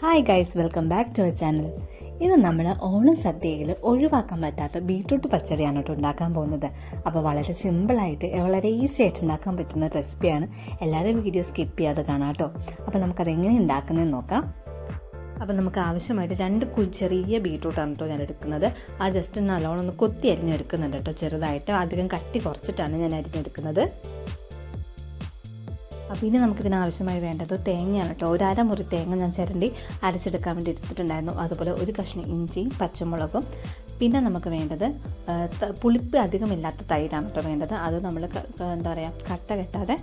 Hi guys welcome back to our channel ഇന്ന് നമ്മൾ ഓണം സദ്യയിൽ ഒഴിവാക്കാൻ പറ്റാത്ത ബീട്രൂട്ട് പച്ചടിയാണ് കേട്ടോ ഉണ്ടാക്കാൻ പോകുന്നത്. അപ്പോൾ വളരെ സിമ്പിളായിട്ട് വളരെ ഈസി ആയിട്ട് ഉണ്ടാക്കാൻ പറ്റുന്ന റെസിപ്പിയാണ് എല്ലാവരും വീഡിയോ സ്കിപ്പ് ചെയ്യാതെ കാണാം കേട്ടോ. അപ്പോൾ നമുക്കത് എങ്ങനെ ഉണ്ടാക്കുന്നതെന്ന് നോക്കാം. അപ്പോൾ നമുക്ക് ആവശ്യമായിട്ട് രണ്ട് ചെറിയ ബീട്രൂട്ടാണ് കേട്ടോ ഞാൻ എടുക്കുന്നത്. ആ ജസ്റ്റ് നല്ലോണം ഒന്ന് കൊത്തി അരിഞ്ഞെടുക്കുന്നുണ്ട് കേട്ടോ ചെറുതായിട്ട്. അധികം കട്ടി കുറച്ചിട്ടാണ് ഞാൻ അരിഞ്ഞെടുക്കുന്നത്. അപ്പോൾ ഇനി നമുക്കിതിന് ആവശ്യമായി വേണ്ടത് തേങ്ങയാണ് കേട്ടോ. ഒരു അരമുറി തേങ്ങ ഞാൻ ചിരണ്ടി അരച്ചെടുക്കാൻ വേണ്ടി എടുത്തിട്ടുണ്ടായിരുന്നു. അതുപോലെ ഒരു കഷ്ണം ഇഞ്ചി പച്ചമുളകും. പിന്നെ നമുക്ക് വേണ്ടത് പുളിപ്പ് അധികമില്ലാത്ത തൈരാണ് കേട്ടോ വേണ്ടത്. അത് നമ്മൾ എന്താ പറയുക കട്ട കെട്ടാതെ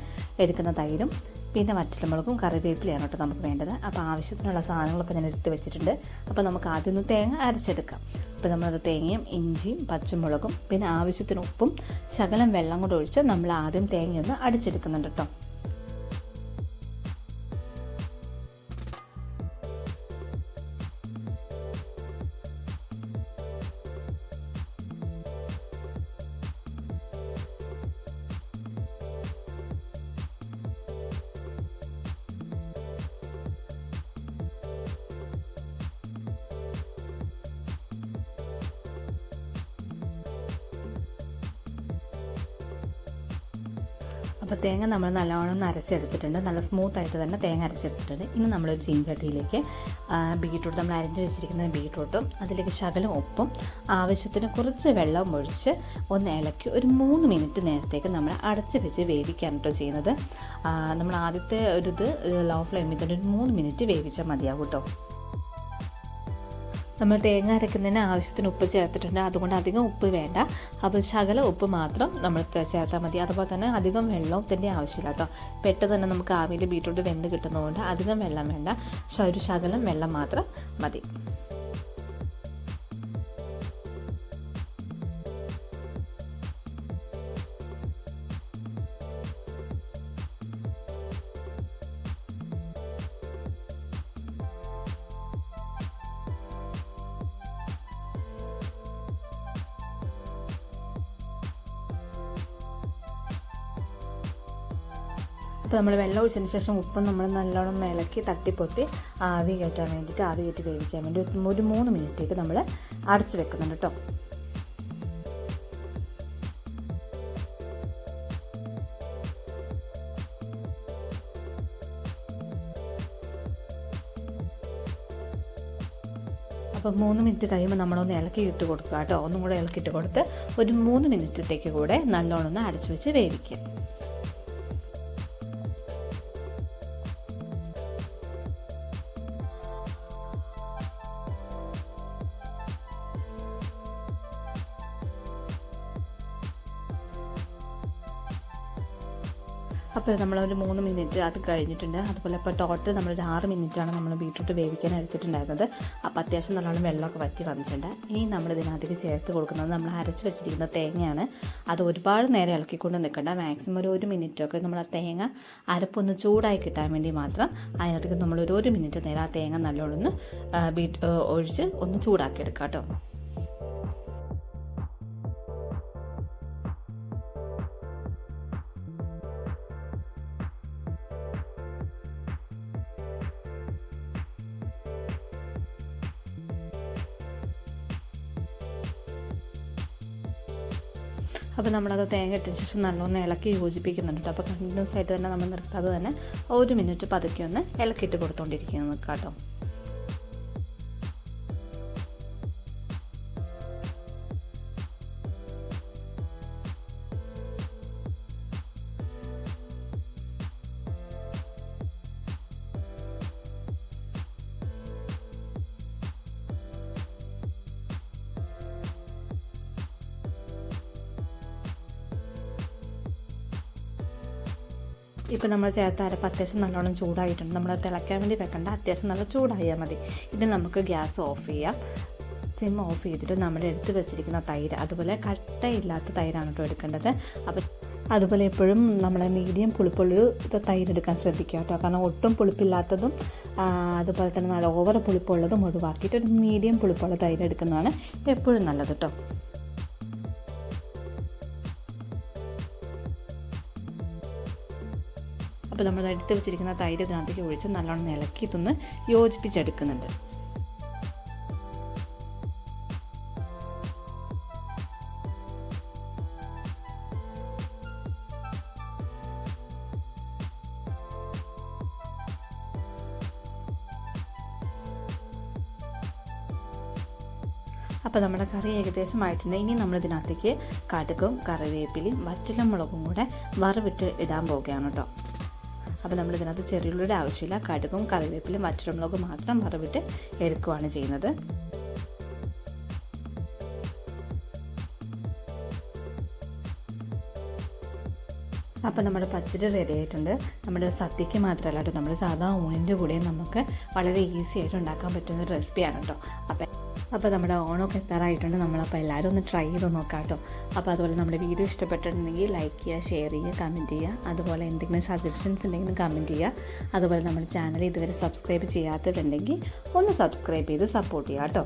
എടുക്കുന്ന തൈരും പിന്നെ വറ്റൽമുളകും കറിവേപ്പിലയാണ് കേട്ടോ നമുക്ക് വേണ്ടത്. അപ്പോൾ ആവശ്യത്തിനുള്ള സാധനങ്ങളൊക്കെ ഞാൻ എടുത്ത് വെച്ചിട്ടുണ്ട്. അപ്പോൾ നമുക്ക് ആദ്യം ഒന്ന് തേങ്ങ അരച്ചെടുക്കാം. അപ്പോൾ നമ്മളത് തേങ്ങയും ഇഞ്ചിയും പച്ചമുളകും പിന്നെ ആവശ്യത്തിന് ഉപ്പും ശകലം വെള്ളം കൂടെ ഒഴിച്ച് നമ്മൾ ആദ്യം തേങ്ങയൊന്ന് അടിച്ചെടുക്കുന്നുണ്ട് കേട്ടോ. അപ്പോൾ തേങ്ങ നമ്മൾ നല്ലോണം അരച്ചെടുത്തിട്ടുണ്ട് നല്ല സ്മൂത്ത് ആയിട്ട് തന്നെ തേങ്ങ അരച്ചെടുത്തിട്ടുണ്ട്. ഇനി നമ്മളൊരു ചീഞ്ചട്ടിയിലേക്ക് ബീട്രൂട്ട് നമ്മൾ അരിഞ്ഞ് വെച്ചിരിക്കുന്ന ബീട്രൂട്ടും അതിലേക്ക് ശകലം ഉപ്പും ആവശ്യത്തിന് കുറച്ച് വെള്ളം ഒഴിച്ച് ഒന്ന് ഇലക്കി ഒരു മൂന്ന് മിനിറ്റ് നേരത്തേക്ക് നമ്മൾ അടച്ച് വെച്ച് വേവിക്കാൻ കേട്ടോ ചെയ്യുന്നത്. നമ്മൾ ആദ്യത്തെ ഒരു ഇത് ലോ ഫ്ലെയിമിൽ തന്നെ ഒരു മൂന്ന് മിനിറ്റ് വേവിച്ചാൽ മതിയാവും കേട്ടോ നമ്മൾ തേങ്ങ അരക്കുന്നതിന് ആവശ്യത്തിന് ഉപ്പ് ചേർത്തിട്ടുണ്ട്. അതുകൊണ്ട് അധികം ഉപ്പ് വേണ്ട. അപ്പോൾ ശകല ഉപ്പ് മാത്രം നമ്മൾ ചേർത്താൽ മതി. അതുപോലെ തന്നെ അധികം വെള്ളവും തന്നെ ആവശ്യമില്ല കേട്ടോ. പെട്ടെന്ന് തന്നെ നമുക്ക് ആവിയിൽ ബീട്രൂട്ട് വെന്ത് കിട്ടുന്നതുകൊണ്ട് അധികം വെള്ളം വേണ്ട. ഒരു ശകലം വെള്ളം മാത്രം മതി. അപ്പോൾ നമ്മൾ വെള്ളം ഒഴിച്ചതിന് ശേഷം ഉപ്പ് നമ്മൾ നല്ലോണം മിളക്കി തട്ടിപ്പൊത്തി ആവി കയറ്റാൻ വേണ്ടിയിട്ട് ആവി കയറ്റി വേവിക്കാൻ വേണ്ടി ഒരു മൂന്ന് മിനിറ്റേക്ക് നമ്മൾ അടച്ചു വെക്കുന്നുണ്ട് കേട്ടോ അപ്പോൾ മൂന്ന് മിനിറ്റ് കഴിയുമ്പോൾ നമ്മളൊന്ന് ഇളക്കി ഇട്ട് കൊടുക്കുക കേട്ടോ ഒന്നും കൂടെ ഇളക്കിയിട്ട് കൊടുത്ത് ഒരു മൂന്ന് മിനിറ്റത്തേക്ക് കൂടെ നല്ലോണം ഒന്ന് അടച്ചു വെച്ച് വേവിക്കുക അപ്പോൾ നമ്മൾ ഒരു മൂന്ന് മിനിറ്റ് അത് കഴിഞ്ഞിട്ടുണ്ട്. അതുപോലെ ഇപ്പോൾ ടോട്ടൽ നമ്മളൊരു ആറ് മിനിറ്റാണ് നമ്മൾ ബീട്രൂട്ട് വേവിക്കാൻ എടുത്തിട്ടുണ്ടായിരുന്നത്. അപ്പോൾ അത്യാവശ്യം നല്ലോണം വെള്ളമൊക്കെ വറ്റി വന്നിട്ടുണ്ട്. ഇനി നമ്മൾ ഇതിനകത്തേക്ക് ചേർത്ത് കൊടുക്കുന്നത് നമ്മൾ അരച്ച് വെച്ചിരിക്കുന്ന തേങ്ങയാണ്. അത് ഒരുപാട് നേരം ഇളക്കിക്കൊണ്ട് നിൽക്കേണ്ട. മാക്സിമം ഒരു ഒരു മിനിറ്റൊക്കെ നമ്മൾ ആ തേങ്ങ അരപ്പൊന്ന് ചൂടായി കിട്ടാൻ വേണ്ടി മാത്രം അതിനകത്തേക്ക് നമ്മൾ ഒരു ഒരു മിനിറ്റ് നേരം ആ തേങ്ങ നല്ലോണം ബീറ്റ് ഒഴിച്ച് ഒന്ന് ചൂടാക്കി എടുക്കാം കേട്ടോ. അപ്പോൾ നമ്മളത് തേങ്ങ ഇട്ട ശേഷം നല്ലോണം ഇളക്കി യോജിപ്പിക്കുന്നുണ്ട്. കേട്ടോ അപ്പോൾ കണ്ടിന്യൂസ് ആയിട്ട് തന്നെ നമ്മൾ നിർത്താതെ തന്നെ ഒരു മിനിറ്റ് പതുക്കി ഒന്ന് ഇളക്കിയിട്ട് കൊടുത്തുകൊണ്ടിരിക്കുന്നത് കേട്ടോ. ഇപ്പോൾ നമ്മൾ ചേർത്ത അരപ്പ് അത്യാവശ്യം നല്ലോണം ചൂടായിട്ടുണ്ട്. നമ്മൾ തിളയ്ക്കാൻ വേണ്ടി വെക്കണ്ട. അത്യാവശ്യം നല്ല ചൂടായാൽ മതി. ഇനി നമുക്ക് ഗ്യാസ് ഓഫ് ചെയ്യാം. സിം ഓഫ് ചെയ്തിട്ട് നമ്മൾ എടുത്ത് വെച്ചിരിക്കുന്ന തൈര് അതുപോലെ കട്ടയില്ലാത്ത തൈരാണ് കേട്ടോ എടുക്കേണ്ടത്. അപ്പോൾ അതുപോലെ എപ്പോഴും നമ്മൾ മീഡിയം പുളിപ്പുള്ളൊരു തൈര് എടുക്കാൻ ശ്രദ്ധിക്കുക കേട്ടോ. കാരണം ഒട്ടും പുളിപ്പില്ലാത്തതും അതുപോലെ തന്നെ നല്ല ഓവർ പുളിപ്പുള്ളതും ഒഴിവാക്കിയിട്ട് ഒരു മീഡിയം പുളിപ്പുള്ള തൈര് എടുക്കുന്നതാണ് എപ്പോഴും നല്ലത് കേട്ടോ. അപ്പോൾ നമ്മൾ എടുത്ത് വെച്ചിരിക്കുന്ന തൈര് ഇതിനകത്തേക്ക് ഒഴിച്ച് നല്ലോണം ഇളക്കി ഇതൊന്ന് യോജിപ്പിച്ചെടുക്കുന്നുണ്ട്. അപ്പോൾ നമ്മുടെ കറി ഏകദേശം ആയിട്ടുണ്ട്. ഇനി നമ്മൾ ഇതിനകത്തേക്ക് കടുകും കറിവേപ്പിലയും വറ്റലമുളകും കൂടെ വറവിട്ട് ഇടാൻ പോവുകയാണ് കേട്ടോ. അപ്പോൾ നമ്മൾ ഇതിനകത്ത് ചെറിയുള്ളിയുടെ ആവശ്യമില്ല. കടുകും കറിവേപ്പിലും വറ്റലമുളകും മാത്രം വറവിട്ട് എടുക്കുകയാണ് ചെയ്യുന്നത്. അപ്പോൾ നമ്മുടെ പച്ചടി റെഡി ആയിട്ടുണ്ട്. നമ്മുടെ സദ്യക്ക് മാത്രമല്ല കേട്ടോ നമ്മുടെ സാധാ ഊണിന്റെ കൂടെ നമുക്ക് വളരെ ഈസി ആയിട്ട് ഉണ്ടാക്കാൻ പറ്റുന്ന ഒരു റെസിപ്പിയാണ് കേട്ടോ. അപ്പം അപ്പോൾ നമ്മുടെ ഓണമൊക്കെ എത്താറായിട്ടുണ്ട്. നമ്മളപ്പോൾ എല്ലാവരും ഒന്ന് ട്രൈ ചെയ്ത് നോക്കാം കേട്ടോ. അപ്പോൾ അതുപോലെ നമ്മുടെ വീഡിയോ ഇഷ്ടപ്പെട്ടിട്ടുണ്ടെങ്കിൽ ലൈക്ക് ചെയ്യുക ഷെയർ ചെയ്യുക കമന്റ് ചെയ്യുക. അതുപോലെ എന്തെങ്കിലും സജഷൻസ് ഉണ്ടെങ്കിൽ കമന്റ് ചെയ്യുക. അതുപോലെ നമ്മുടെ ചാനൽ ഇതുവരെ സബ്സ്ക്രൈബ് ചെയ്യാത്തതുണ്ടെങ്കിൽ ഒന്ന് സബ്സ്ക്രൈബ് ചെയ്ത് സപ്പോർട്ട് ചെയ്യുക കേട്ടോ.